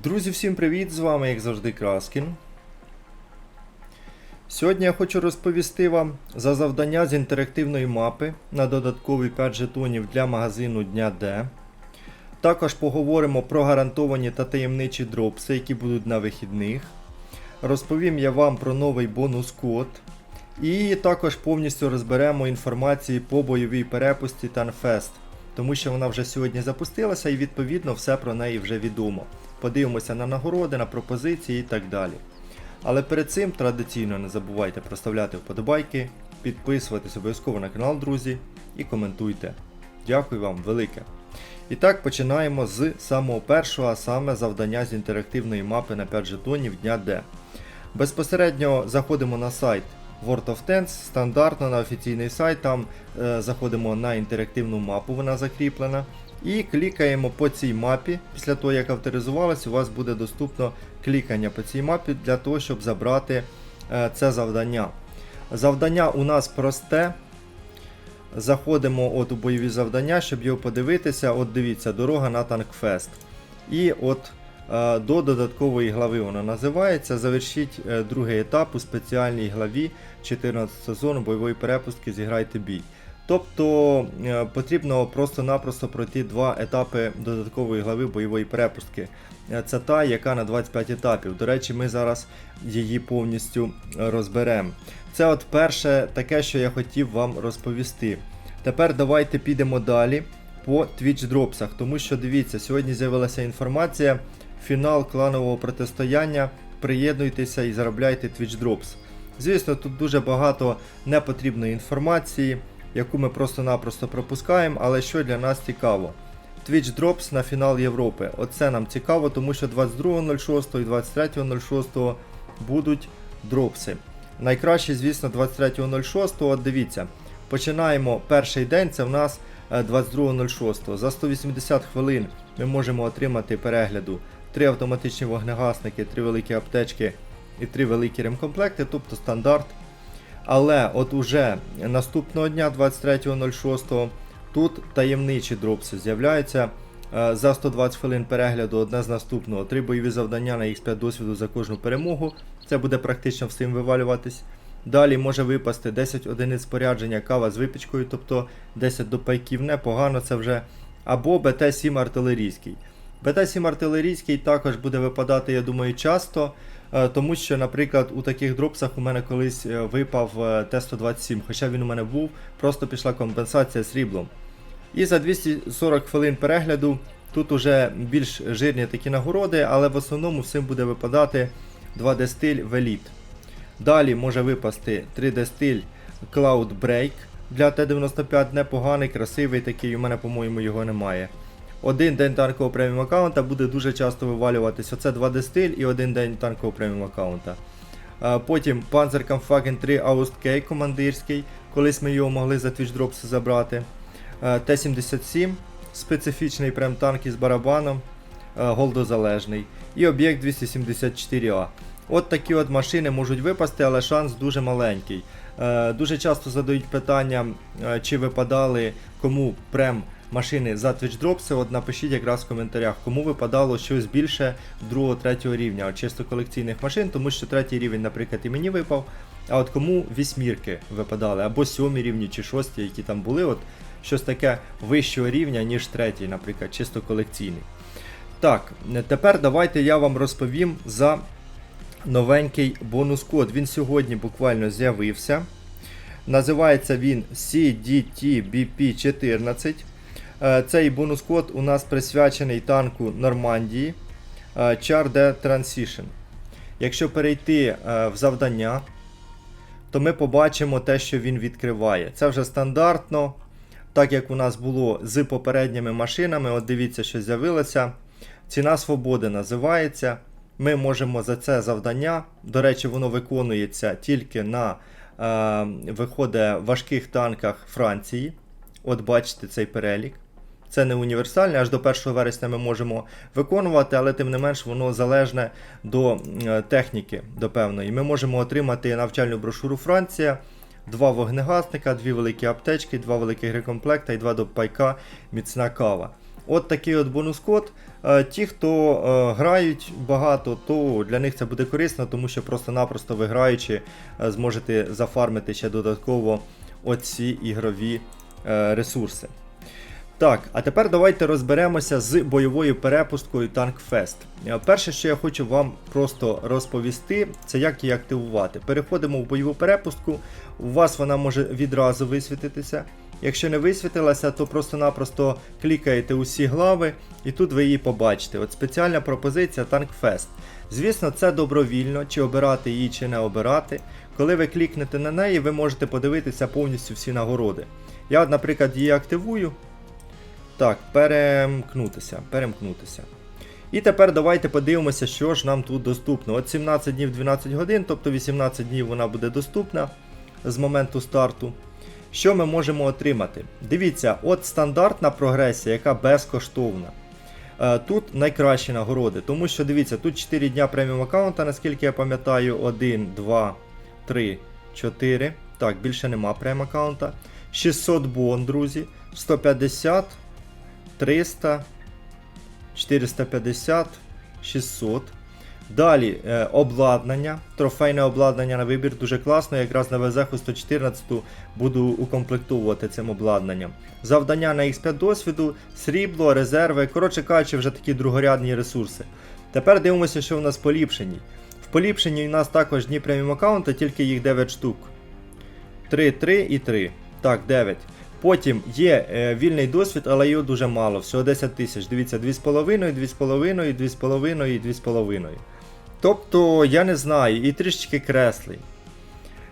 Друзі, всім привіт! З вами, як завжди, Краскін. Сьогодні я хочу розповісти вам за завдання з інтерактивної мапи на додаткові 5 жетонів для магазину Дня Д. Також поговоримо про гарантовані та таємничі дропси, які будуть на вихідних. Розповім я вам про новий бонус-код. І також повністю розберемо інформації по бойовій перепусті Танфест, тому що вона вже сьогодні запустилася і відповідно все про неї вже відомо. Подивимося на нагороди, на пропозиції і так далі. Але перед цим традиційно не забувайте проставляти вподобайки, підписуватись обов'язково на канал, друзі, і коментуйте. Дякую вам велике. І так починаємо з самого першого, а саме завдання з інтерактивної мапи на 5 жетонів дня Д. Безпосередньо заходимо на сайт World of Tanks, стандартно на офіційний сайт, там е, заходимо на інтерактивну мапу, вона закріплена. І клікаємо по цій мапі. Після того, як авторизувалось, у вас буде доступно клікання по цій мапі для того, щоб забрати е, це завдання. Завдання у нас просте. Заходимо от у бойові завдання, щоб його подивитися. От дивіться, дорога на Танкфест. І от до додаткової глави вона називається. Завершіть е, другий етап у спеціальній главі 14 сезону бойової перепустки Зіграйте бій. Тобто е, потрібно просто-напросто пройти два етапи додаткової глави бойової перепустки. Е, Це та, яка на 25 етапів. До речі, ми зараз її повністю е, розберемо. Це от перше таке, що я хотів вам розповісти. Тепер давайте підемо далі по Twitch дропсах, тому що дивіться, сьогодні з'явилася інформація. Фінал кланового протистояння. Приєднуйтеся і заробляйте Twitch Drops. Звісно, тут дуже багато непотрібної інформації, яку ми просто-напросто пропускаємо, але що для нас цікаво. Twitch Drops на фінал Європи. Оце нам цікаво, тому що 22.06 і 23.06 будуть дропси. Найкраще, звісно, 23.06. От дивіться, починаємо перший день, це в нас е, 22.06. За 180 хвилин ми можемо отримати перегляду 3 автоматичні вогнегасники, 3 великі аптечки і 3 великі ремкомплекти, тобто стандарт. Але от уже наступного дня, 23.06, тут таємничі дропси з'являються. Е, За 120 хвилин перегляду одне з наступного. Три бойові завдання на X5 досвіду за кожну перемогу. Це буде практично всім вивалюватись. Далі може випасти 10 одиниць спорядження кава з випічкою, тобто 10 до пайків непогано це вже. Або БТ-7 артилерійський. БТ-7 артилерійський також буде випадати, я думаю, часто. Е, Тому що, наприклад, у таких дропсах у мене колись е, випав е, Т-127, хоча він у мене був, просто пішла компенсація сріблом. І за 240 хвилин перегляду тут уже більш жирні такі нагороди, але в основному всім буде випадати 2D стиль в Elite. Далі може випасти 3D стиль Cloud Break для Т-95, непоганий, красивий такий, у мене, по-моєму, його немає. Один день танкового преміум аккаунта буде дуже часто вивалюватись. Оце 2D стиль і один день танкового преміум аккаунта. Потім Panzerkampfwagen 3 Aust K командирський, колись ми його могли за Drops забрати. Т-77 специфічний прем танк із барабаном, голдозалежний. І об'єкт 274А. От такі от машини можуть випасти, але шанс дуже маленький. Дуже часто задають питання, чи випадали кому прем машини за Twitch Drops. От напишіть якраз в коментарях, кому випадало щось більше 2-3 рівня, от чисто колекційних машин, тому що третій рівень, наприклад, і мені випав. А от кому вісьмірки випадали, або сьомі рівні чи шості, які там були, от щось таке вищого рівня, ніж третій, наприклад, чисто колекційний. Так, тепер давайте я вам розповім за новенький бонус-код. Він сьогодні буквально з'явився. Називається він CDTBP14. Е, Цей бонус-код у нас присвячений танку Нормандії е, Char de Transition. Якщо перейти е, в завдання, то ми побачимо те, що він відкриває. Це вже стандартно, так як у нас було з попередніми машинами. От дивіться, що з'явилося. Ціна свободи називається. Ми можемо за це завдання. До речі, воно виконується тільки на е, виходить важких танках Франції. От бачите цей перелік. Це не універсальне, аж до 1 вересня ми можемо виконувати, але тим не менш воно залежне до е, техніки до певної. Ми можемо отримати навчальну брошуру Франція, два вогнегасника, дві великі аптечки, два великих рекомплекта і два до пайка міцна кава. От такий от бонус-код. Е, Ті, хто е, грають багато, то для них це буде корисно, тому що просто-напросто ви граючи, зможете зафармити ще додатково оці ігрові ресурси. Так, а тепер давайте розберемося з бойовою перепусткою. Е, Перше, що я хочу вам просто розповісти, це як її активувати. Переходимо в бойову перепустку. У вас вона може відразу висвітитися. Якщо не висвітилася, то просто-напросто клікаєте усі глави і тут ви її побачите. От спеціальна пропозиція Fest. Звісно, це добровільно, чи обирати її, чи не обирати. Коли ви клікнете на неї, ви можете подивитися повністю всі нагороди. Я, наприклад, її активую. Так, перемкнутися, перемкнутися. І тепер давайте подивимося, що ж нам тут доступно. От 17 днів 12 годин, тобто 18 днів вона буде доступна з моменту старту. Що ми можемо отримати? Дивіться, от стандартна прогресія, яка безкоштовна. Е, Тут найкращі нагороди, тому що дивіться, тут 4 дня преміум аккаунта, наскільки я пам'ятаю, 1, 2, 3, 4. Так, більше нема преміум аккаунта. 600 бон, друзі. 150, 300, 450, 600. Далі е, обладнання, трофейне обладнання на вибір дуже класно. Якраз на ВЗХу 114 буду укомплектовувати цим обладнанням. Завдання на X5 досвіду, срібло, резерви. Коротше кажучи, вже такі другорядні ресурси. Тепер дивимося, що в нас поліпшені. В поліпшенні у нас також дні преміум аккаунта, тільки їх 9 штук. 3, 3 і 3. Так, 9. Потім є е, вільний досвід, але його дуже мало, всього 10 тисяч. Дивіться, 2,5, 2,5, 2,5 і 2,5. Тобто, я не знаю, і трішечки креслей.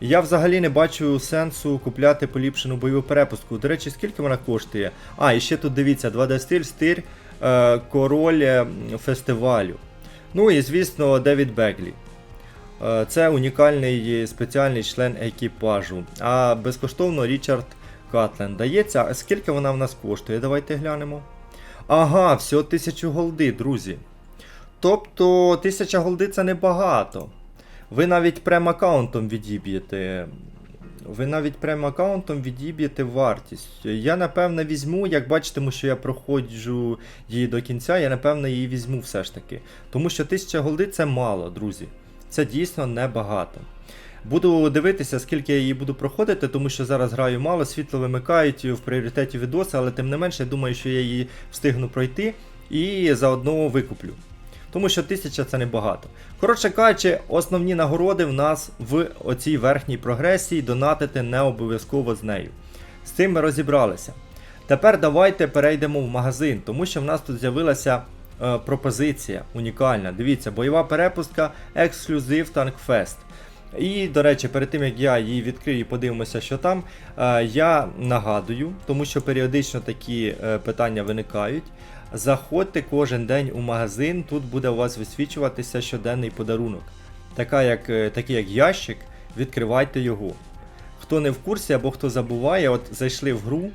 Я взагалі не бачу сенсу купляти поліпшену бойову перепустку. До речі, скільки вона коштує? А, і ще тут дивіться, 2D стиль, е, король е, фестивалю. Ну і звісно, Девід Беглі. Це унікальний спеціальний член екіпажу. А безкоштовно Річард Катлен дається. А скільки вона в нас коштує? Давайте глянемо. Ага, всього 1000 голди, друзі. Тобто 1000 голди це небагато. Ви навіть прем-аккаунтом відіб'єте. Ви навіть прем-аккаунтом відіб'єте вартість. Я напевно візьму, як бачитиму, що я проходжу її до кінця, я напевно її візьму все ж таки. Тому що 1000 голди це мало, друзі. Це дійсно небагато. Буду дивитися, скільки я її буду проходити, тому що зараз граю мало, світло вимикають в пріоритеті відоси, але тим не менше, я думаю, що я її встигну пройти і заодно викуплю. Тому що 1000 це небагато. Коротше кажучи, основні нагороди в нас в оцій верхній прогресії, донатити не обов'язково з нею. З цим ми розібралися. Тепер давайте перейдемо в магазин, тому що в нас тут з'явилася е, пропозиція унікальна. Дивіться, бойова перепустка, ексклюзив Tankfest. І, до речі, перед тим як я її відкрию і подивимося, що там, е, я нагадую, тому що періодично такі е, питання виникають. Заходьте кожен день у магазин, тут буде у вас висвічуватися щоденний подарунок. Така як, е, такий як ящик, відкривайте його. Хто не в курсі або хто забуває, от зайшли в гру,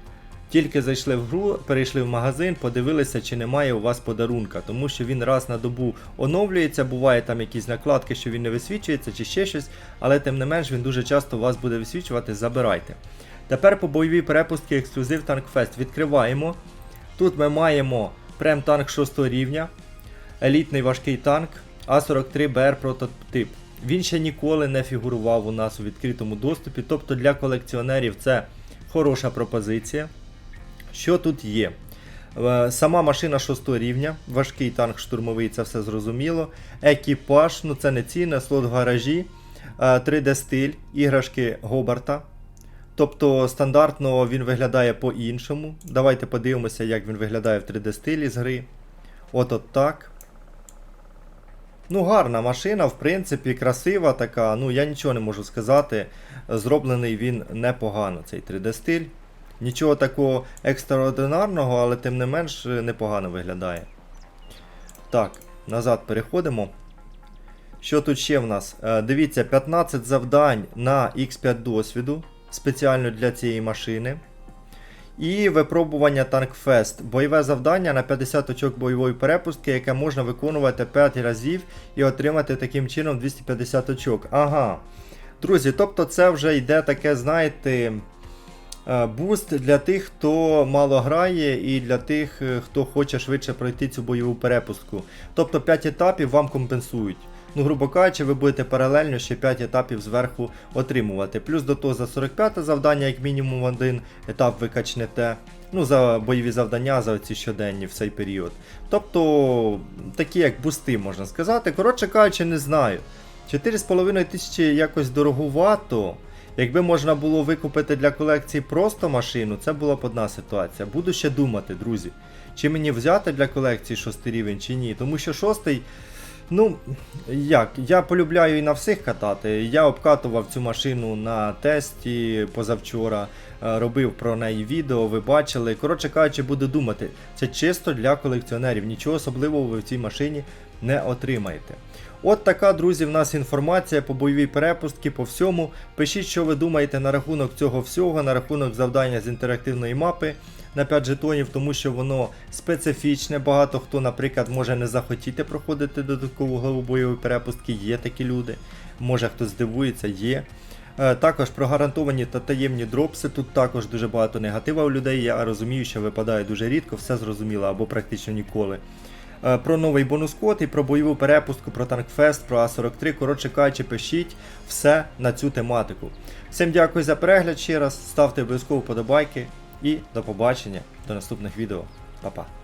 тільки зайшли в гру, перейшли в магазин, подивилися, чи немає у вас подарунка, тому що він раз на добу оновлюється, буває там якісь накладки, що він не висвічується, чи ще щось, але тим не менш він дуже часто у вас буде висвічувати, забирайте. Тепер по бойовій перепустці ексклюзив Tankfest відкриваємо. Тут ми маємо прем-танк 6 рівня, елітний важкий танк А43БР прототип. Він ще ніколи не фігурував у нас у відкритому доступі, тобто для колекціонерів це хороша пропозиція. Що тут є? Е, Сама машина 6 рівня, важкий танк штурмовий, це все зрозуміло. Екіпаж, ну це не цінне, слот в гаражі, 3D стиль, іграшки Гобарта. Тобто стандартно він виглядає по-іншому. Давайте подивимося, як він виглядає в 3D стилі з гри. От от так. Ну, гарна машина, в принципі, красива така. Ну, я нічого не можу сказати. Зроблений він непогано, цей 3D стиль. Нічого такого екстраординарного, але тим не менш е, непогано виглядає. Так, назад переходимо. Що тут ще в нас? Е, Дивіться, 15 завдань на X5 досвіду спеціально для цієї машини. І випробування Tankfest. Бойове завдання на 50 очок бойової перепустки, яке можна виконувати 5 разів і отримати таким чином 250 очок. Ага. Друзі, тобто це вже йде таке, знаєте, Буст для тих, хто мало грає, і для тих, е, хто хоче швидше пройти цю бойову перепустку. Тобто 5 етапів вам компенсують. Ну, грубо кажучи, ви будете паралельно ще 5 етапів зверху отримувати. Плюс до того за 45 завдання, як мінімум один етап ви качнете. Ну, за бойові завдання, за ці щоденні в цей період. Тобто, такі як бусти, можна сказати. Коротше кажучи, не знаю. 4,5 тисячі якось дороговато. Якби можна було викупити для колекції просто машину, це була б одна ситуація. Буду ще думати, друзі. Чи мені взяти для колекції шостий рівень, чи ні. Тому що шостий. Ну, як, я полюбляю і на всіх катати. Я обкатував цю машину на тесті позавчора, е, робив про неї відео, ви бачили. Коротше кажучи, буду думати, це чисто для колекціонерів. Нічого особливого ви в цій машині не отримаєте. От така, друзі, в нас інформація по бойовій перепустці, по всьому. Пишіть, що ви думаєте на рахунок цього всього, на рахунок завдання з інтерактивної мапи на 5 жетонів, тому що воно специфічне. Багато хто, наприклад, може не захотіти проходити додаткову главу бойової перепустки. Є такі люди. Може хтось здивується, є. Е, Також про гарантовані та таємні дропси. Тут також дуже багато негатива у людей. Я розумію, що випадає дуже рідко, все зрозуміло або практично ніколи. Е, Про новий бонус код і про бойову перепустку, про танкфест, про А43. Коротше кажучи, пишіть все на цю тематику. Всім дякую за перегляд ще раз. Ставте обов'язково подобайки і до побачення до наступних відео. Па-па.